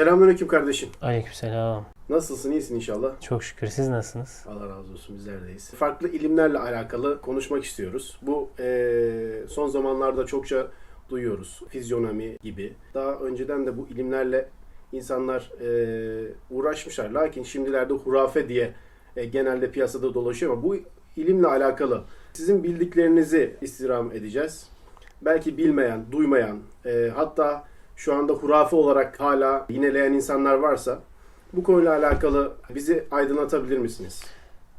Selamünaleyküm kardeşim. Aleykümselam. Nasılsın? İyisin inşallah. Çok şükür. Siz nasılsınız? Allah razı olsun bizlerdeyiz. Farklı ilimlerle alakalı konuşmak istiyoruz. Bu eee, son zamanlarda çokça duyuyoruz. Fizyonomi gibi. Daha önceden de bu ilimlerle insanlar eee, uğraşmışlar. Lakin şimdilerde hurafe diye e, genelde piyasada dolaşıyor ama bu ilimle alakalı sizin bildiklerinizi istirham edeceğiz. Belki bilmeyen, duymayan, e, hatta şu anda hurafe olarak hala yineleyen insanlar varsa bu konuyla alakalı bizi aydınlatabilir misiniz?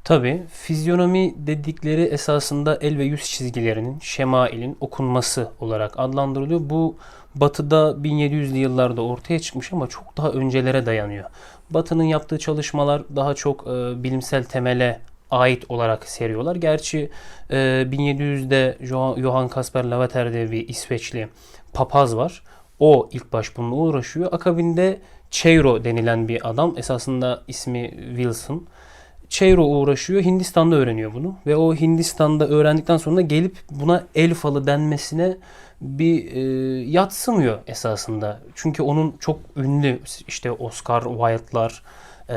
Tabii fizyonomi dedikleri esasında el ve yüz çizgilerinin, şemailin okunması olarak adlandırılıyor. Bu batıda 1700'lü yıllarda ortaya çıkmış ama çok daha öncelere dayanıyor. Batının yaptığı çalışmalar daha çok e, bilimsel temele ait olarak seriyorlar. Gerçi e, 1700'de Jo- Johann Kasper Lavater diye bir İsveçli papaz var. O ilk baş bununla uğraşıyor. Akabinde Cheiro denilen bir adam, esasında ismi Wilson. Cheiro uğraşıyor. Hindistan'da öğreniyor bunu. Ve o Hindistan'da öğrendikten sonra gelip buna el falı denmesine bir e, yatsımıyor esasında. Çünkü onun çok ünlü işte Oscar Wilde'lar, e,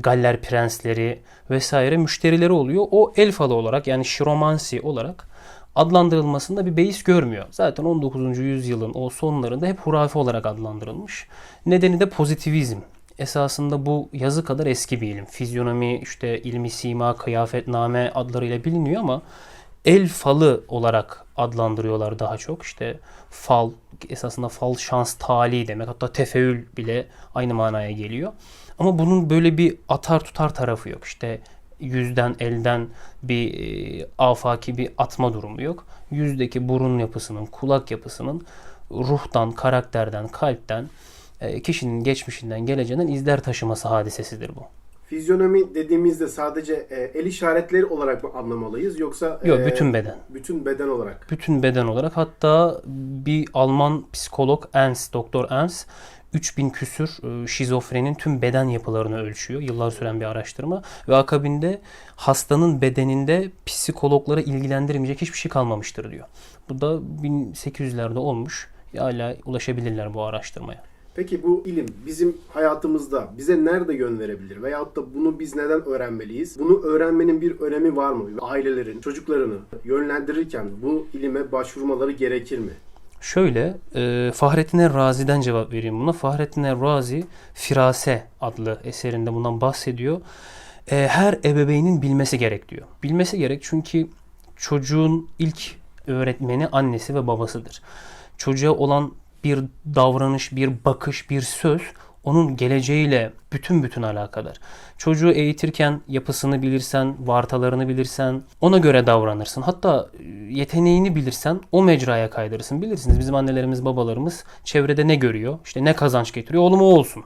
Galler Prensleri vesaire müşterileri oluyor. O el falı olarak yani şiromansi olarak adlandırılmasında bir beis görmüyor. Zaten 19. yüzyılın o sonlarında hep hurafe olarak adlandırılmış. Nedeni de pozitivizm. Esasında bu yazı kadar eski bir ilim. Fizyonomi, işte ilmi sima, kıyafetname adlarıyla biliniyor ama el falı olarak adlandırıyorlar daha çok. İşte fal, esasında fal şans tali demek. Hatta tefeül bile aynı manaya geliyor. Ama bunun böyle bir atar tutar tarafı yok. İşte yüzden, elden bir e, afaki bir atma durumu yok. Yüzdeki burun yapısının, kulak yapısının ruhtan, karakterden, kalpten, e, kişinin geçmişinden, geleceğinden izler taşıması hadisesidir bu. Fizyonomi dediğimizde sadece e, el işaretleri olarak mı anlamalıyız yoksa Yok, e, bütün beden. bütün beden olarak? Bütün beden olarak hatta bir Alman psikolog Ens, Doktor Ens 3000 küsür e, şizofrenin tüm beden yapılarını ölçüyor. Yıllar süren bir araştırma ve akabinde hastanın bedeninde psikologları ilgilendirmeyecek hiçbir şey kalmamıştır diyor. Bu da 1800'lerde olmuş. Hala ulaşabilirler bu araştırmaya. Peki bu ilim bizim hayatımızda bize nerede yön verebilir? Veyahut da bunu biz neden öğrenmeliyiz? Bunu öğrenmenin bir önemi var mı? Ailelerin çocuklarını yönlendirirken bu ilime başvurmaları gerekir mi? Şöyle, e, Fahrettin Razi'den cevap vereyim buna. Fahrettin Razi Firase adlı eserinde bundan bahsediyor. E, her ebeveynin bilmesi gerek diyor. Bilmesi gerek çünkü çocuğun ilk öğretmeni annesi ve babasıdır. Çocuğa olan bir davranış, bir bakış, bir söz onun geleceğiyle bütün bütün alakadar. Çocuğu eğitirken yapısını bilirsen, vartalarını bilirsen, ona göre davranırsın. Hatta e, yeteneğini bilirsen o mecraya kaydırırsın. Bilirsiniz bizim annelerimiz, babalarımız çevrede ne görüyor? İşte ne kazanç getiriyor? Oğlum o olsun.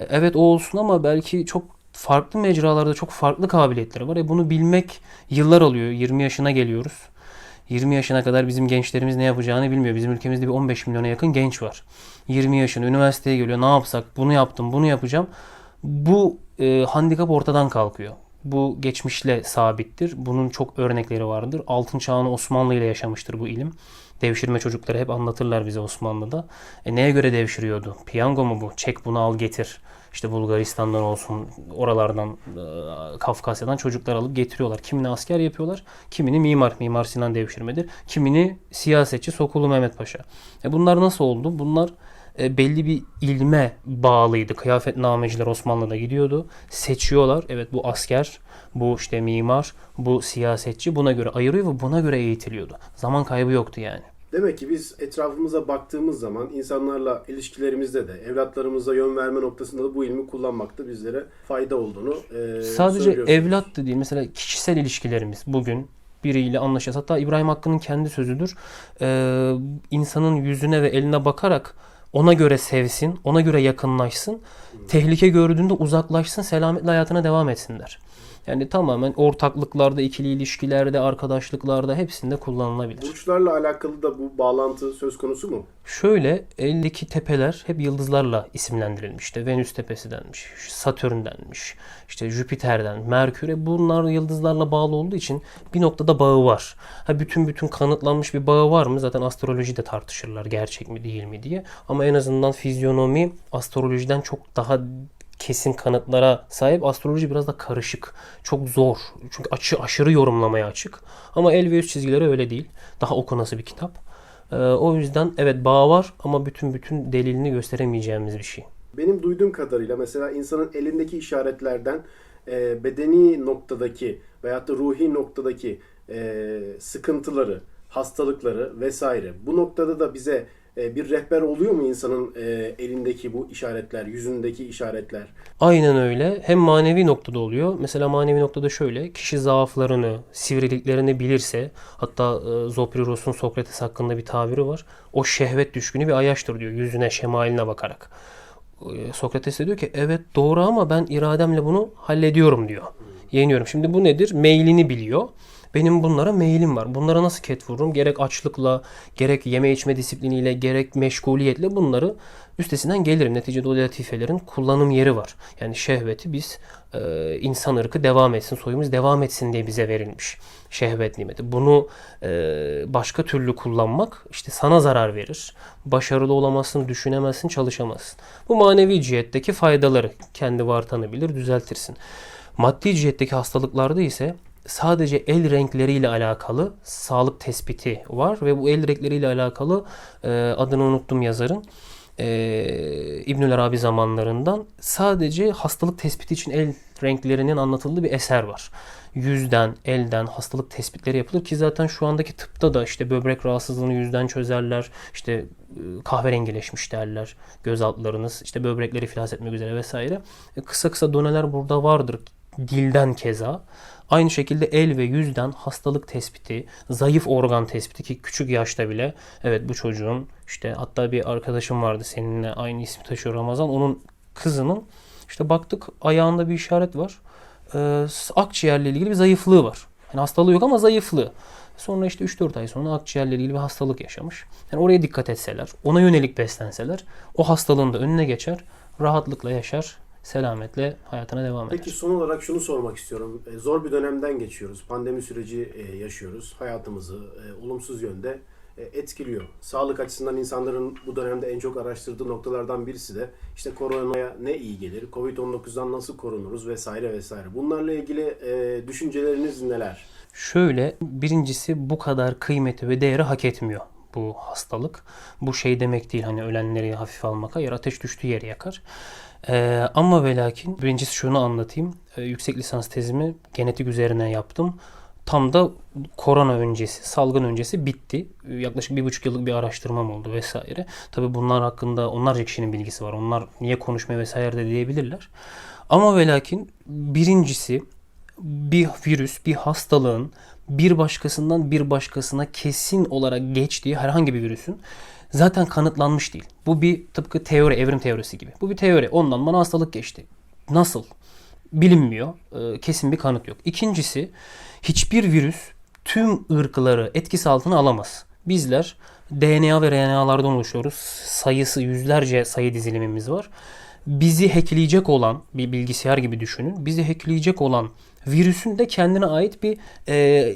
E, Evet o olsun ama belki çok farklı mecralarda çok farklı kabiliyetleri var. E bunu bilmek yıllar alıyor. 20 yaşına geliyoruz. 20 yaşına kadar bizim gençlerimiz ne yapacağını bilmiyor. Bizim ülkemizde bir 15 milyona yakın genç var. 20 yaşında üniversiteye geliyor. Ne yapsak? Bunu yaptım, bunu yapacağım. Bu e, handikap ortadan kalkıyor. Bu geçmişle sabittir. Bunun çok örnekleri vardır. Altın çağını Osmanlı ile yaşamıştır bu ilim. Devşirme çocukları hep anlatırlar bize Osmanlı'da. E neye göre devşiriyordu? Piyango mu bu? Çek bunu al getir. İşte Bulgaristan'dan olsun, oralardan, e, Kafkasya'dan çocuklar alıp getiriyorlar. Kimini asker yapıyorlar, kimini mimar, Mimar Sinan devşirmedir. Kimini siyasetçi Sokulu Mehmet Paşa. E bunlar nasıl oldu? Bunlar e, belli bir ilme bağlıydı. Kıyafetnameciler Osmanlı'da gidiyordu. Seçiyorlar. Evet bu asker, bu işte mimar, bu siyasetçi buna göre ayırıyor ve buna göre eğitiliyordu. Zaman kaybı yoktu yani. Demek ki biz etrafımıza baktığımız zaman insanlarla ilişkilerimizde de evlatlarımıza yön verme noktasında da bu ilmi kullanmakta bizlere fayda olduğunu e, Sadece evlat da değil. Mesela kişisel ilişkilerimiz bugün biriyle anlaşacağız. Hatta İbrahim Hakkı'nın kendi sözüdür. Ee, insanın yüzüne ve eline bakarak ona göre sevsin, ona göre yakınlaşsın. Tehlike gördüğünde uzaklaşsın, selametle hayatına devam etsin der. Yani tamamen ortaklıklarda, ikili ilişkilerde, arkadaşlıklarda hepsinde kullanılabilir. Burçlarla alakalı da bu bağlantı söz konusu mu? Şöyle eldeki tepeler hep yıldızlarla isimlendirilmiş. İşte Venüs tepesi denmiş, Satürn denmiş, işte Jüpiter'den, Merkür'e bunlar yıldızlarla bağlı olduğu için bir noktada bağı var. Ha bütün bütün kanıtlanmış bir bağı var mı? Zaten astrolojide tartışırlar gerçek mi değil mi diye. Ama en azından fizyonomi astrolojiden çok daha kesin kanıtlara sahip. Astroloji biraz da karışık. Çok zor. Çünkü açı, aşırı yorumlamaya açık. Ama el ve yüz çizgileri öyle değil. Daha okunası bir kitap. Ee, o yüzden evet bağ var ama bütün bütün delilini gösteremeyeceğimiz bir şey. Benim duyduğum kadarıyla mesela insanın elindeki işaretlerden e, bedeni noktadaki veyahut da ruhi noktadaki e, sıkıntıları, hastalıkları vesaire bu noktada da bize bir rehber oluyor mu insanın e, elindeki bu işaretler, yüzündeki işaretler? Aynen öyle. Hem manevi noktada oluyor. Mesela manevi noktada şöyle. Kişi zaaflarını, sivriliklerini bilirse hatta e, Zopriros'un Sokrates hakkında bir tabiri var. O şehvet düşkünü bir ayaştır diyor. Yüzüne, şemaline bakarak. E, Sokrates de diyor ki evet doğru ama ben irademle bunu hallediyorum diyor. Yeniyorum. Şimdi bu nedir? Meylini biliyor. Benim bunlara meylim var. Bunlara nasıl ket vururum? Gerek açlıkla, gerek yeme içme disipliniyle, gerek meşguliyetle bunları üstesinden gelirim. Neticede o latifelerin kullanım yeri var. Yani şehveti biz e, insan ırkı devam etsin, soyumuz devam etsin diye bize verilmiş. Şehvet nimeti. Bunu e, başka türlü kullanmak işte sana zarar verir. Başarılı olamazsın, düşünemezsin, çalışamazsın. Bu manevi cihetteki faydaları kendi vartanı bilir, düzeltirsin. Maddi cihetteki hastalıklarda ise sadece el renkleriyle alakalı sağlık tespiti var ve bu el renkleriyle alakalı e, adını unuttum yazarın e, İbnül Arabi zamanlarından sadece hastalık tespiti için el renklerinin anlatıldığı bir eser var. Yüzden, elden hastalık tespitleri yapılır ki zaten şu andaki tıpta da işte böbrek rahatsızlığını yüzden çözerler. işte e, kahverengileşmiş derler göz altlarınız. işte böbrekleri iflas etmek üzere vesaire. E, kısa kısa doneler burada vardır. Dilden keza. Aynı şekilde el ve yüzden hastalık tespiti, zayıf organ tespiti ki küçük yaşta bile evet bu çocuğun işte hatta bir arkadaşım vardı seninle aynı ismi taşıyor Ramazan. Onun kızının işte baktık ayağında bir işaret var. Ee, akciğerle ilgili bir zayıflığı var. Yani hastalığı yok ama zayıflığı. Sonra işte 3-4 ay sonra akciğerle ilgili bir hastalık yaşamış. Yani oraya dikkat etseler, ona yönelik beslenseler o hastalığın da önüne geçer, rahatlıkla yaşar, selametle hayatına devam eder. Peki son olarak şunu sormak istiyorum. E, Zor bir dönemden geçiyoruz. Pandemi süreci e, yaşıyoruz. Hayatımızı e, olumsuz yönde etkiliyor. Sağlık açısından insanların bu dönemde en çok araştırdığı noktalardan birisi de işte koronaya ne iyi gelir, Covid-19'dan nasıl korunuruz vesaire vesaire. Bunlarla ilgili düşünceleriniz neler? Şöyle birincisi bu kadar kıymeti ve değeri hak etmiyor bu hastalık. Bu şey demek değil hani ölenleri hafife almak. Hayır ateş düştüğü yeri yakar. Ee, ama ve lakin birincisi şunu anlatayım. Ee, yüksek lisans tezimi genetik üzerine yaptım. Tam da korona öncesi, salgın öncesi bitti. Ee, Yaklaşık bir buçuk yıllık bir araştırmam oldu vesaire. Tabi bunlar hakkında onlarca kişinin bilgisi var. Onlar niye konuşmaya vesaire de diyebilirler. Ama ve lakin birincisi bir virüs, bir hastalığın bir başkasından bir başkasına kesin olarak geçtiği herhangi bir virüsün zaten kanıtlanmış değil. Bu bir tıpkı teori, evrim teorisi gibi. Bu bir teori. Ondan bana hastalık geçti. Nasıl? Bilinmiyor. Ee, Kesin bir kanıt yok. İkincisi hiçbir virüs tüm ırkları etkisi altına alamaz. Bizler DNA ve RNA'lardan oluşuyoruz. Sayısı yüzlerce sayı dizilimimiz var. Bizi hackleyecek olan bir bilgisayar gibi düşünün. Bizi hackleyecek olan virüsün de kendine ait bir e,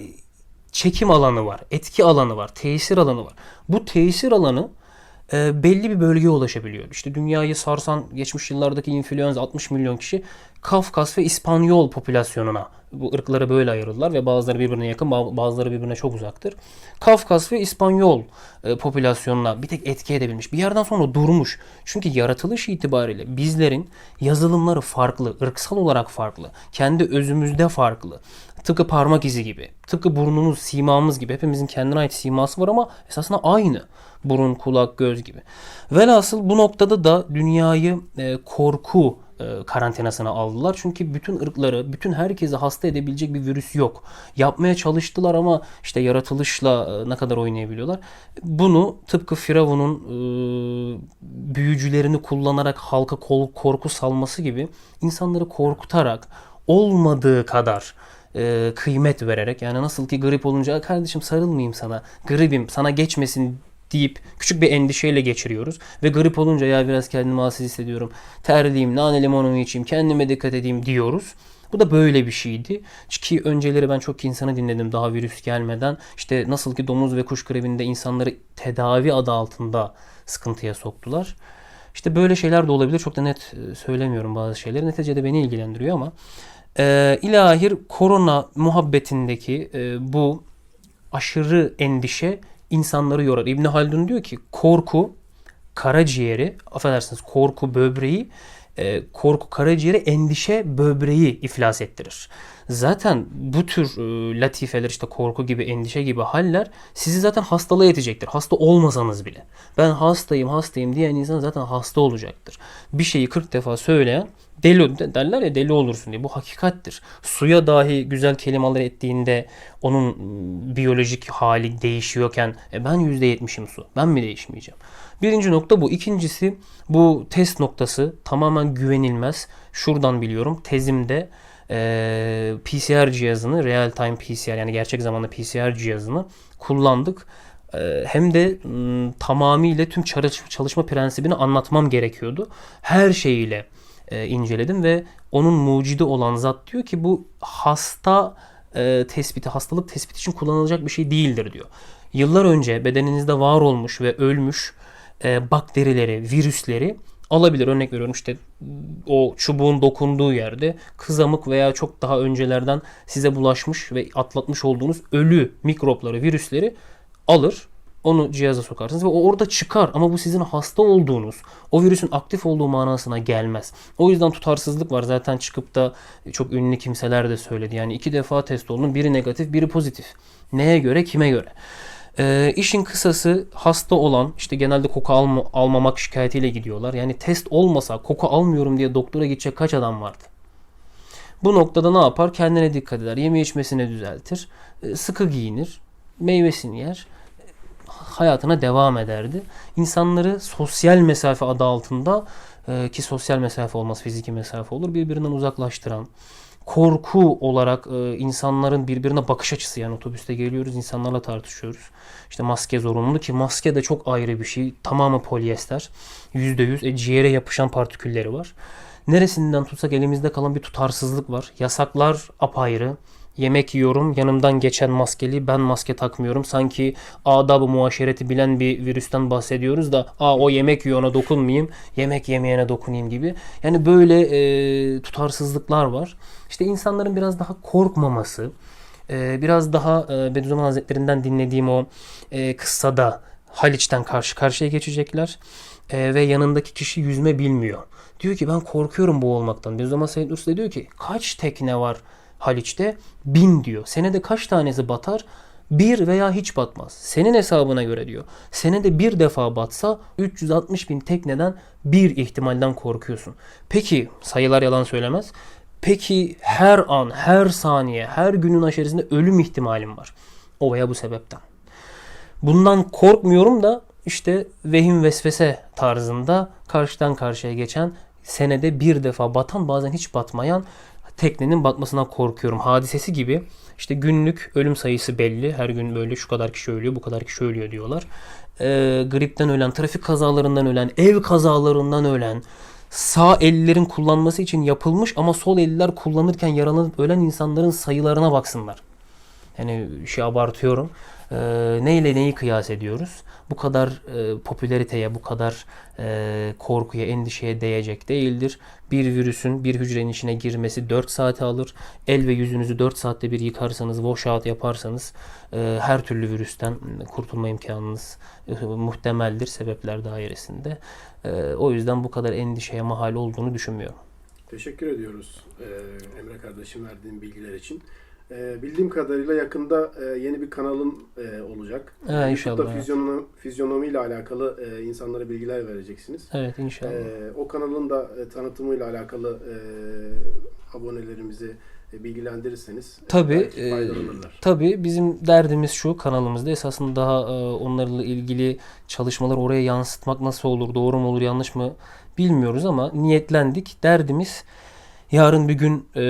çekim alanı var, etki alanı var, tesir alanı var. Bu tesir alanı e, belli bir bölgeye ulaşabiliyor. İşte dünyayı sarsan geçmiş yıllardaki influenza 60 milyon kişi Kafkas ve İspanyol popülasyonuna bu ırkları böyle ayırdılar ve bazıları birbirine yakın bazıları birbirine çok uzaktır. Kafkas ve İspanyol e, popülasyonuna bir tek etki edebilmiş. Bir yerden sonra durmuş. Çünkü yaratılış itibariyle bizlerin yazılımları farklı, ırksal olarak farklı, kendi özümüzde farklı. Tıpkı parmak izi gibi, tıpkı burnumuz, simamız gibi hepimizin kendine ait siması var ama esasında aynı. Burun, kulak, göz gibi. Velhasıl bu noktada da dünyayı e, korku e, karantinasına aldılar. Çünkü bütün ırkları, bütün herkesi hasta edebilecek bir virüs yok. Yapmaya çalıştılar ama işte yaratılışla e, ne kadar oynayabiliyorlar. Bunu tıpkı Firavun'un e, büyücülerini kullanarak halka kol, korku salması gibi insanları korkutarak olmadığı kadar e, kıymet vererek yani nasıl ki grip olunca "Aa, kardeşim sarılmayayım sana gripim sana geçmesin deyip küçük bir endişeyle geçiriyoruz. Ve grip olunca ya biraz kendimi halsiz hissediyorum. Terliyim, nane limonumu içeyim, kendime dikkat edeyim diyoruz. Bu da böyle bir şeydi. Ki önceleri ben çok insanı dinledim daha virüs gelmeden. İşte nasıl ki domuz ve kuş gribinde insanları tedavi adı altında sıkıntıya soktular. İşte böyle şeyler de olabilir. Çok da net e, söylemiyorum bazı şeyleri. Neticede beni ilgilendiriyor ama e, ilahir korona muhabbetindeki e, bu aşırı endişe insanları yorar. İbn Haldun diyor ki korku karaciğeri, affedersiniz korku böbreği, e, korku karaciğeri, endişe böbreği iflas ettirir. Zaten bu tür e, latifeler işte korku gibi, endişe gibi haller sizi zaten hastalığa yetecektir. Hasta olmasanız bile. Ben hastayım, hastayım diyen insan zaten hasta olacaktır. Bir şeyi 40 defa söyleyen deli derler ya deli olursun diye. Bu hakikattir. Suya dahi güzel kelimeler ettiğinde onun m, biyolojik hali değişiyorken e, ben %70'im su. Ben mi değişmeyeceğim? Birinci nokta bu. İkincisi bu test noktası tamamen güvenilmez. Şuradan biliyorum. Tezimde e, PCR cihazını, real time PCR yani gerçek zamanlı PCR cihazını kullandık. E, hem de m, tamamıyla tüm çalış- çalışma prensibini anlatmam gerekiyordu. Her şeyiyle e, inceledim ve onun mucidi olan zat diyor ki bu hasta e, tespiti, hastalık tespiti için kullanılacak bir şey değildir diyor. Yıllar önce bedeninizde var olmuş ve ölmüş e, bakterileri, virüsleri alabilir. Örnek veriyorum işte o çubuğun dokunduğu yerde kızamık veya çok daha öncelerden size bulaşmış ve atlatmış olduğunuz ölü mikropları, virüsleri alır. Onu cihaza sokarsınız ve o orada çıkar ama bu sizin hasta olduğunuz, o virüsün aktif olduğu manasına gelmez. O yüzden tutarsızlık var. Zaten çıkıp da çok ünlü kimseler de söyledi. Yani iki defa test oldum. Biri negatif, biri pozitif. Neye göre, kime göre? Ee, işin kısası hasta olan işte genelde koku alma, almamak şikayetiyle gidiyorlar. Yani test olmasa koku almıyorum diye doktora gidecek kaç adam vardı? Bu noktada ne yapar? Kendine dikkat eder. Yeme içmesini düzeltir. e, Sıkı giyinir. Meyvesini yer. Hayatına devam ederdi. İnsanları sosyal mesafe adı altında e, ki sosyal mesafe olmaz fiziki mesafe olur birbirinden uzaklaştıran korku olarak e, insanların birbirine bakış açısı yani otobüste geliyoruz insanlarla tartışıyoruz. İşte maske zorunlu ki maske de çok ayrı bir şey. Tamamı polyester. %100 e, ciğere yapışan partikülleri var. Neresinden tutsak elimizde kalan bir tutarsızlık var. Yasaklar apayrı. Yemek yiyorum yanımdan geçen maskeli ben maske takmıyorum. Sanki adab-ı muaşereti bilen bir virüsten bahsediyoruz da Aa, o yemek yiyor ona dokunmayayım. Yemek yemeyene dokunayım gibi. Yani böyle e, tutarsızlıklar var. İşte insanların biraz daha korkmaması, e, biraz daha e, Bediüzzaman Hazretlerinden dinlediğim o e, kıssada Haliç'ten karşı karşıya geçecekler E, ve yanındaki kişi yüzme bilmiyor. Diyor ki ben korkuyorum boğulmaktan. Bediüzzaman Said Nursi diyor ki kaç tekne var Haliç'te? Bin diyor. Senede kaç tanesi batar? Bir veya hiç batmaz. Senin hesabına göre diyor. Senede bir defa batsa 360 bin tekneden bir ihtimalden korkuyorsun. Peki sayılar yalan söylemez. Peki her an, her saniye, her günün aşerisinde ölüm ihtimalim var. O veya bu sebepten. Bundan korkmuyorum da işte vehim vesvese tarzında karşıdan karşıya geçen senede bir defa batan bazen hiç batmayan teknenin batmasından korkuyorum. Hadisesi gibi işte günlük ölüm sayısı belli. Her gün böyle şu kadar kişi ölüyor, bu kadar kişi ölüyor diyorlar. Ee, gripten ölen, trafik kazalarından ölen, ev kazalarından ölen, sağ ellerin kullanması için yapılmış ama sol eller kullanırken yaralanıp ölen insanların sayılarına baksınlar. Yani şey abartıyorum. Ee, neyle neyi kıyas ediyoruz? Bu kadar e, popülariteye, bu kadar e, korkuya, endişeye değecek değildir. Bir virüsün bir hücrenin içine girmesi 4 saate alır. El ve yüzünüzü 4 saatte bir yıkarsanız, wash out yaparsanız e, her türlü virüsten kurtulma imkanınız e, muhtemeldir sebepler dairesinde. E, o yüzden bu kadar endişeye mahal olduğunu düşünmüyorum. Teşekkür ediyoruz e, Emre kardeşim verdiğin bilgiler için. E, bildiğim kadarıyla yakında e, yeni bir kanalın e, olacak. Ha, YouTube'da inşallah, evet. fizyonomi, fizyonomiyle alakalı e, insanlara bilgiler vereceksiniz. Evet inşallah. E, o kanalın da e, tanıtımıyla alakalı e, abonelerimizi e, bilgilendirirseniz e, Tabii, e, faydalanırlar. Tabii bizim derdimiz şu kanalımızda esasında daha e, onlarla ilgili çalışmaları oraya yansıtmak nasıl olur, doğru mu olur, yanlış mı bilmiyoruz ama niyetlendik. Derdimiz Yarın bir gün e,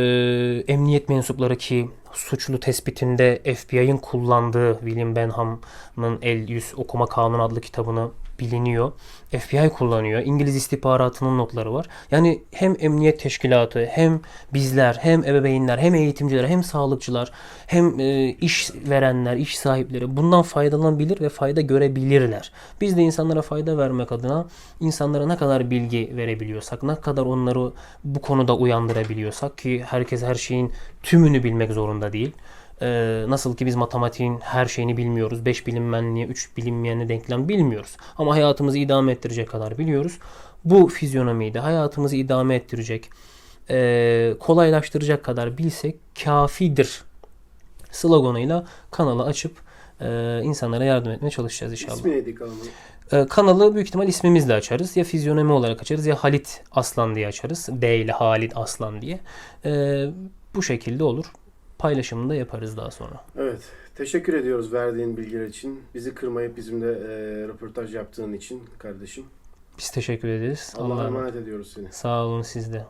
emniyet mensupları ki suçlu tespitinde FBI'ın kullandığı William Benham'ın El Yüz Okuma Kanunu adlı kitabını biliniyor. FBI kullanıyor. İngiliz istihbaratının notları var. Yani hem emniyet teşkilatı hem bizler hem ebeveynler hem eğitimciler hem sağlıkçılar hem e, iş verenler, iş sahipleri bundan faydalanabilir ve fayda görebilirler. Biz de insanlara fayda vermek adına insanlara ne kadar bilgi verebiliyorsak, ne kadar onları bu konuda uyandırabiliyorsak ki herkes her şeyin tümünü bilmek zorunda değil. Ee, nasıl ki biz matematiğin her şeyini bilmiyoruz. 5 bilinmeyenliğe 3 bilinmeyenli denklem bilmiyoruz. Ama hayatımızı idame ettirecek kadar biliyoruz. Bu fizyonomiyi de hayatımızı idame ettirecek, e, kolaylaştıracak kadar bilsek kafidir sloganıyla kanalı açıp e, insanlara yardım etmeye çalışacağız inşallah. İsmi neydi kanalın? Ee, kanalı büyük ihtimal ismimizle açarız. Ya fizyonomi olarak açarız ya Halit Aslan diye açarız. B ile Halit Aslan diye. Ee, bu şekilde olur. Paylaşımını da yaparız daha sonra. Evet. Teşekkür ediyoruz verdiğin bilgiler için. Bizi kırmayıp bizimle e, röportaj yaptığın için kardeşim. Biz teşekkür ederiz. Allah'a Allah'a emanet ediyoruz seni. Sağ olun siz de.